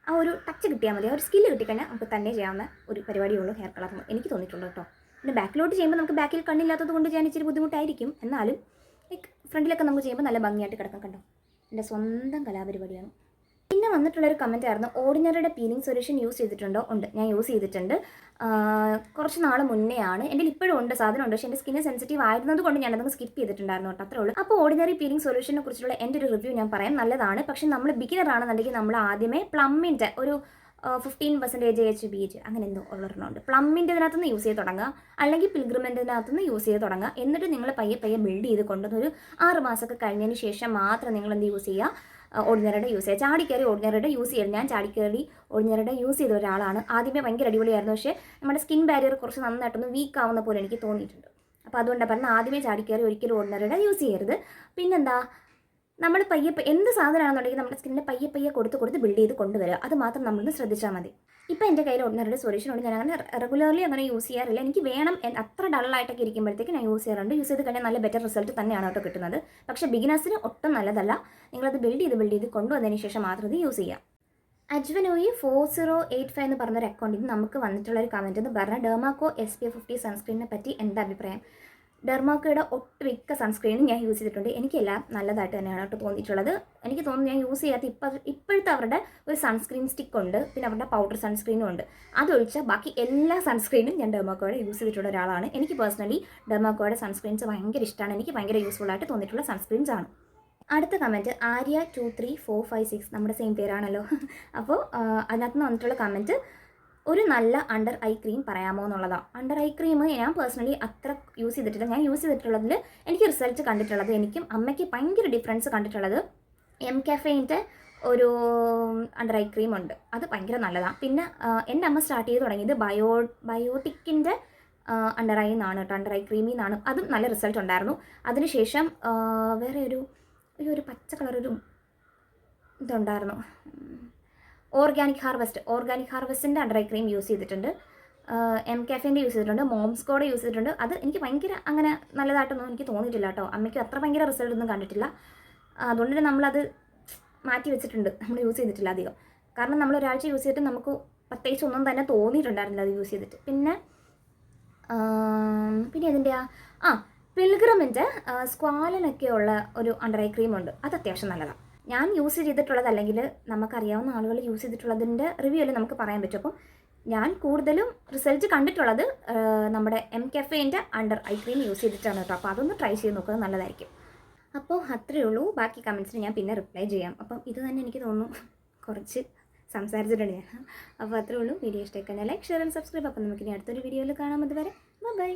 ആ ഒരു ടച്ച് കിട്ടിയാൽ മതി. ആ ഒരു സ്കില്ല് കിട്ടിക്കഴിഞ്ഞാൽ നമുക്ക് തന്നെ ചെയ്യാവുന്ന ഒരു പരിപാടിയുള്ളൂ ഹെയർ കളർ എനിക്ക് തോന്നിയിട്ടുള്ളൂ കേട്ടോ. പിന്നെ ബാക്കിലോട്ട് ചെയ്യുമ്പോൾ നമുക്ക് ബാക്കിൽ കണ്ണില്ലാത്തത് കൊണ്ട് ചെയ്യാൻ ഇച്ചിരി ബുദ്ധിമുട്ടായിരിക്കും. എന്നാലും ലൈക്ക് ഫ്രണ്ടിലൊക്കെ നമുക്ക് ചെയ്യുമ്പോൾ നല്ല ഭംഗിയായിട്ട് കിടക്കാൻ കണ്ടോ? എന്റെ സ്വന്തം കലാപരിപാടിയാണ്. പിന്നെ വന്നിട്ടുള്ളൊരു കമന്റ് ആയിരുന്നു ഓർഡിനറിയുടെ പീലിംഗ് സൊല്യൂഷൻ യൂസ് ചെയ്തിട്ടുണ്ടോ? ഉണ്ട്. ഞാൻ യൂസ് ചെയ്തിട്ടുണ്ട്. കുറച്ച് നാൾ മുന്നേ ആണ് എന്റെ ഇപ്പോഴും ഉണ്ട് സാധനം ഉണ്ട് പക്ഷേ എന്റെ സ്കിന്ന് സെൻസിറ്റീവ് ആയിരുന്നത് കൊണ്ട് ഞാനതൊന്ന് സ്കിപ്പ് ചെയ്തിട്ടുണ്ടായിരുന്നു കേട്ടോ അത്രേ ഉള്ളൂ. അപ്പോൾ ഓർഡിനറി പീലിംഗ് സൊല്യൂഷനെ കുറിച്ചുള്ള എന്റെ ഒരു റിവ്യൂ ഞാൻ പറയാം നല്ലതാണ്. പക്ഷെ നമ്മൾ ബിഗിനർ ആണെന്നുണ്ടെങ്കിൽ നമ്മൾ ആദ്യമേ പ്ലമ്മിന്റെ ഒരു fifteen percentage H B H അങ്ങനെ എന്തോ ഉള്ളൊരെണ്ണമുണ്ട്. പ്ലമ്മിന്റെ ഇതിനകത്തുനിന്ന് യൂസ് ചെയ്ത് തുടങ്ങുക. അല്ലെങ്കിൽ പിൽഗ്രിമെന്റിനകത്തുനിന്ന് യൂസ് ചെയ്ത് തുടങ്ങുക. എന്നിട്ട് നിങ്ങൾ പയ്യെ പയ്യെ ബിൽഡ് ചെയ്ത് കൊണ്ടുവന്ന് ഒരു ആറ് മാസമൊക്കെ കഴിഞ്ഞതിന് ശേഷം മാത്രം നിങ്ങൾ എന്ത് യൂസ് ചെയ്യുക? ഓർഡിനറിയുടെ യൂസ് ചെയ്യുക ചാടിക്കയറി ഓർഡിനറിയുടെ യൂസ് ചെയ്യരുത്. ഞാൻ ചാടിക്കയറി ഓർഡിനറിയുടെ യൂസ് ചെയ്ത ഒരാളാണ്. ആദ്യമേ ഭയങ്കര അടിപൊളിയായിരുന്നു. പക്ഷേ നമ്മുടെ സ്കിൻ ബാരിയർ കുറച്ച് നന്നായിട്ടൊന്ന് വീക്ക് ആവുന്ന പോലെ എനിക്ക് തോന്നിയിട്ടുണ്ട്. അപ്പോൾ അതുകൊണ്ടാണ് പറഞ്ഞാൽ ആദ്യമേ ചാടിക്കയറി ഒരിക്കലും ഓർഡിനറിയുടെ യൂസ് ചെയ്യരുത്. പിന്നെന്താ? നമ്മൾ പയ്യെ എന്ത് സാധനമാണെന്നുണ്ടെങ്കിൽ നമ്മുടെ സ്കിന്നിന് പയ്യെ പയ്യെ കൊടുത്ത് കൊടുത്ത് ബിൽഡ് ചെയ്ത് കൊണ്ടുവരിക. അത് മാത്രം നമ്മളൊന്ന് ശ്രദ്ധിച്ചാൽ മതി. ഇപ്പോൾ എന്റെ കയ്യിൽ ഓർഡിനറിയുടെ സൊല്യൂഷൻ ഉണ്ട്. ഞാൻ അങ്ങനെ റെഗുലർലി അങ്ങനെ യൂസ് ചെയ്യാറില്ല. എനിക്ക് വേണം അത്ര ഡള്ളായിട്ടൊക്കെ ഇരിക്കുമ്പോഴത്തേക്ക് ഞാൻ യൂസ് ചെയ്യാറുണ്ട്. യൂസ് ചെയ്ത് കഴിഞ്ഞാൽ നല്ല ബെറ്റർ റിസൾട്ട് തന്നെയാണ് കേട്ടോ കിട്ടുന്നത്. പക്ഷേ ബിഗിനേഴ്സിന് ഒട്ടും നല്ലതല്ല. നിങ്ങളത് ബിൽഡ് ചെയ്ത് ബിൽഡ് ചെയ്ത് കൊണ്ടുവന്നതിന് ശേഷം മാത്രം ഇത് യൂസ് ചെയ്യാം. അജ്വനോയി ഫോർ സീറോ എയ്റ്റ് ഫൈവ് എന്ന് പറഞ്ഞൊരു അക്കൗണ്ടിൽ നമുക്ക് വന്നിട്ടുള്ള ഒരു കമന്റ് എന്ന് പറഞ്ഞാൽ ഡെർമാക്കോ എസ് പി ഫിഫ്റ്റി സൺസ്ക്രീനിനെ പറ്റി എന്താ അഭിപ്രായം? ഡെർമാക്കോയുടെ ഒട്ടുമിക്ക സൺസ്ക്രീനും ഞാൻ യൂസ് ചെയ്തിട്ടുണ്ട്. എനിക്കെല്ലാം നല്ലതായിട്ട് തന്നെയാണ് കേട്ടോ തോന്നിയിട്ടുള്ളത്. എനിക്ക് തോന്നുന്നു ഞാൻ യൂസ് ചെയ്യാത്ത ഇപ്പം ഇപ്പോഴത്തെ അവരുടെ ഒരു സൺസ്ക്രീൻ സ്റ്റിക്ക് ഉണ്ട്. പിന്നെ അവരുടെ പൗഡർ സൺസ്ക്രീനും ഉണ്ട്. അതൊഴിച്ച് ബാക്കി എല്ലാ സൺസ്ക്രീനും ഞാൻ ഡെർമാക്കോയുടെ യൂസ് ചെയ്തിട്ടുള്ള ഒരാളാണ്. എനിക്ക് പേഴ്സണലി ഡെർമാക്കോയുടെ സൺസ്ക്രീൻസ് ഭയങ്കര ഇഷ്ടമാണ്. എനിക്ക് ഭയങ്കര യൂസ്ഫുൾ ആയിട്ട് തോന്നിയിട്ടുള്ള സൺസ്ക്രീൻസ് ആണ്. അടുത്ത comment Arya two three four five six. നമ്മുടെ സെയിം പേരാണല്ലോ. [laughs] അപ്പോൾ അതിനകത്ത് നിന്ന് വന്നിട്ടുള്ള കമന്റ് ഒരു നല്ല അണ്ടർ ഐ ക്രീം പറയാമോ എന്നുള്ളതാണ് അണ്ടർ ഐ ക്രീം ഞാൻ പേഴ്സണലി അത്ര യൂസ് ചെയ്തിട്ടില്ല. ഞാൻ യൂസ് ചെയ്തിട്ടുള്ളതിൽ എനിക്ക് റിസൾട്ട് കണ്ടിട്ടുള്ളത് എനിക്കും അമ്മയ്ക്ക് ഭയങ്കര ഡിഫറൻസ് കണ്ടിട്ടുള്ളത് എം കഫേന്റെ ഒരു അണ്ടർ ഐ ക്രീം ഉണ്ട്. അത് ഭയങ്കര നല്ലതാണ് പിന്നെ എന്റെ അമ്മ സ്റ്റാർട്ട് ചെയ്ത് തുടങ്ങിയത് ബയോ ബയോട്ടിക്കിന്റെ അണ്ടർ ഐ എന്നാണ് കേട്ടോ. അണ്ടർ ഐ ക്രീമിൽ നിന്നാണ് അതും നല്ല റിസൾട്ട് ഉണ്ടായിരുന്നു. അതിനുശേഷം വേറെ ഒരു ഒരു പച്ച കളർ ഒരു ഇതുണ്ടായിരുന്നു. ഓർഗാനിക് ഹാർവെസ്റ്റ് ഓർഗാനിക് ഹാർവെസ്റ്റിന്റെ അണ്ടർ ഐ ക്രീം യൂസ് ചെയ്തിട്ടുണ്ട് എം കാഫേന്റെ യൂസ് ചെയ്തിട്ടുണ്ട്. മോംസ്കോടെ യൂസ് ചെയ്തിട്ടുണ്ട്. അത് എനിക്ക് ഭയങ്കര അങ്ങനെ നല്ലതായിട്ടൊന്നും എനിക്ക് തോന്നിയിട്ടില്ല കേട്ടോ. അമ്മയ്ക്ക് അത്ര ഭയങ്കര റിസൾട്ട് ഒന്നും കണ്ടിട്ടില്ല. അതുകൊണ്ട് തന്നെ നമ്മളത് മാറ്റി വെച്ചിട്ടുണ്ട്. നമ്മൾ യൂസ് ചെയ്തിട്ടില്ല അധികം. കാരണം നമ്മൾ ഒരാഴ്ച യൂസ് ചെയ്തിട്ട് നമുക്ക് പ്രത്യേകിച്ച് ഒന്നും തന്നെ തോന്നിയിട്ടുണ്ടായിരുന്നില്ല അത് യൂസ് ചെയ്തിട്ട്. പിന്നെ പിന്നെ അതിന്റെ ആ പിൽഗ്രമിന്റെ സ്ക്വാലിനൊക്കെയുള്ള ഒരു അണ്ടർ ഐ ക്രീം ഉണ്ട്. അത് അത്യാവശ്യം നല്ലതാണ് ഞാൻ യൂസ് ചെയ്തിട്ടുള്ളത് അല്ലെങ്കിൽ നമുക്കറിയാവുന്ന ആളുകൾ യൂസ് ചെയ്തിട്ടുള്ളതിന്റെ റിവ്യൂ അല്ലേ നമുക്ക് പറയാൻ പറ്റും. അപ്പം ഞാൻ കൂടുതലും റിസൾട്ട് കണ്ടിട്ടുള്ളത് നമ്മുടെ എം കെഫേന്റെ അണ്ടർ ഐ ക്രീം യൂസ് ചെയ്തിട്ടാണ് കേട്ടോ. അപ്പോൾ അതൊന്ന് ട്രൈ ചെയ്ത് നോക്കുന്നത് നല്ലതായിരിക്കും. അപ്പോൾ അത്രയേ ഉള്ളൂ. ബാക്കി കമൻസിന് ഞാൻ പിന്നെ റിപ്ലൈ ചെയ്യാം. അപ്പം ഇത് തന്നെ എനിക്ക് തോന്നുന്നു കുറച്ച് സംസാരിച്ചിട്ടുണ്ട് ഞാൻ. അപ്പോൾ അത്രയേ ഉള്ളൂ. വീഡിയോ ഇഷ്ടമൊക്കെ ലൈക്ക് ഷെയർ ആൻഡ് സബ്സ്ക്രൈബ് അപ്പം നമുക്കിനി അടുത്തൊരു വീഡിയോയിൽ കാണാം. അതുവരെ ബൈ